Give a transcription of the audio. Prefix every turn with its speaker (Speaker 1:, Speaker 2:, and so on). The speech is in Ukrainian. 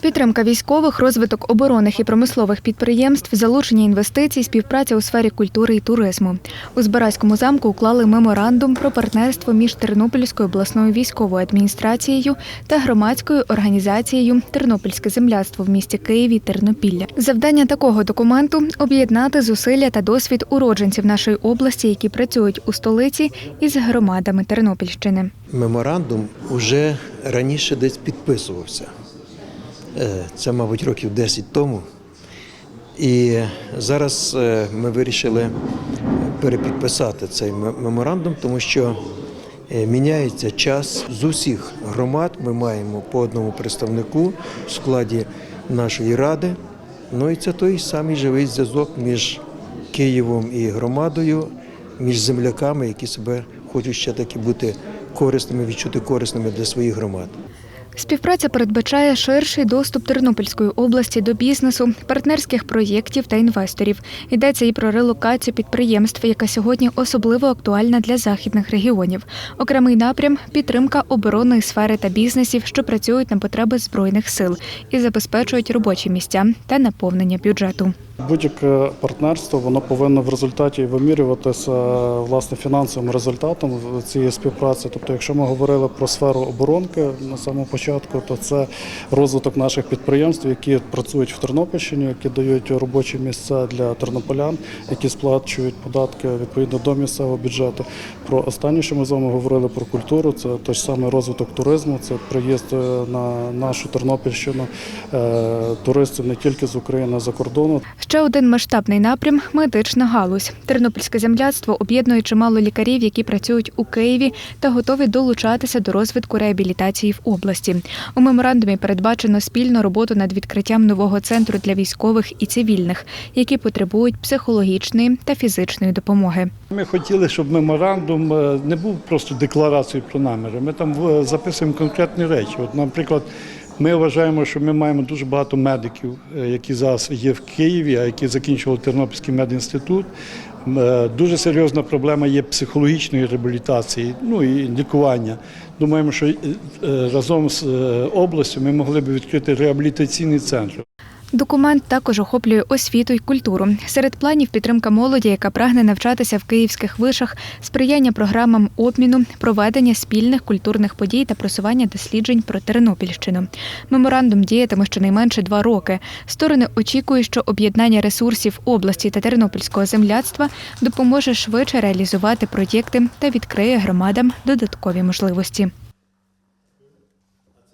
Speaker 1: Підтримка військових, розвиток оборонних і промислових підприємств, залучення інвестицій, співпраця у сфері культури і туризму. У Збаразькому замку уклали меморандум про партнерство між Тернопільською обласною військовою адміністрацією та громадською організацією Тернопільське земляцтво в місті Києві Тернопілля. Завдання такого документу об'єднати зусилля та досвід уродженців нашої області, які працюють у столиці, із громадами Тернопільщини.
Speaker 2: Меморандум вже раніше десь підписувався. Е, Це, мабуть, років 10 тому. І зараз е, ми вирішили перепідписати цей меморандум, тому що е, міняється час з усіх громад. Ми маємо по одному представнику в складі нашої ради. Ну і це той самий живий зв'язок між Києвом і громадою, між земляками, які себе хочуть ще таки бути корисними, відчути корисними для своїх громад.
Speaker 1: Співпраця передбачає ширший доступ Тернопільської області до бізнесу, партнерських проєктів та інвесторів. Йдеться і про релокацію підприємств, яка сьогодні особливо актуальна для західних регіонів. Окремий напрям підтримка оборонної сфери та бізнесів, що працюють на потреби збройних сил і забезпечують робочі місця та наповнення бюджету.
Speaker 3: Будь-яке партнерство воно повинно в результаті вимірюватися власне фінансовим результатом цієї співпраці. Тобто, якщо ми говорили про сферу оборонки на самому початку, то це розвиток наших підприємств, які працюють в Тернопільщині, які дають робочі місця для тернополян, які сплачують податки відповідно до місцевого бюджету. Про останнє, що ми з вами говорили про культуру, це той ж самий розвиток туризму, це приїзд е, на нашу Тернопільщину е, туристів не тільки з України, а за кордону.
Speaker 1: Ще один масштабний напрям медична галузь. Тернопільське земляцтво об'єднує чимало лікарів, які працюють у Києві та готові долучатися до розвитку реабілітації в області. У меморандумі передбачено спільну роботу над відкриттям нового центру для військових і цивільних, які потребують психологічної та фізичної допомоги.
Speaker 4: Ми хотіли, щоб меморандум е, не був просто декларацією про наміри. Ми там е, записуємо конкретні речі. От, наприклад, ми вважаємо, що ми маємо дуже багато медиків, е, які зараз є в Києві, а які закінчували Тернопільський медінститут. Е, Дуже серйозна проблема є психологічної реабілітації, ну і лікування. Думаємо, що е, разом з областю ми могли б відкрити реабілітаційний центр.
Speaker 1: Документ також охоплює освіту й культуру. Серед планів підтримка молоді, яка прагне навчатися в київських вишах, сприяння програмам обміну, проведення спільних культурних подій та просування досліджень про Тернопільщину. Меморандум діятиме щонайменше два роки. Сторони очікують, що об'єднання ресурсів області та тернопільського земляцтва допоможе швидше реалізувати проєкти та відкриє громадам додаткові можливості.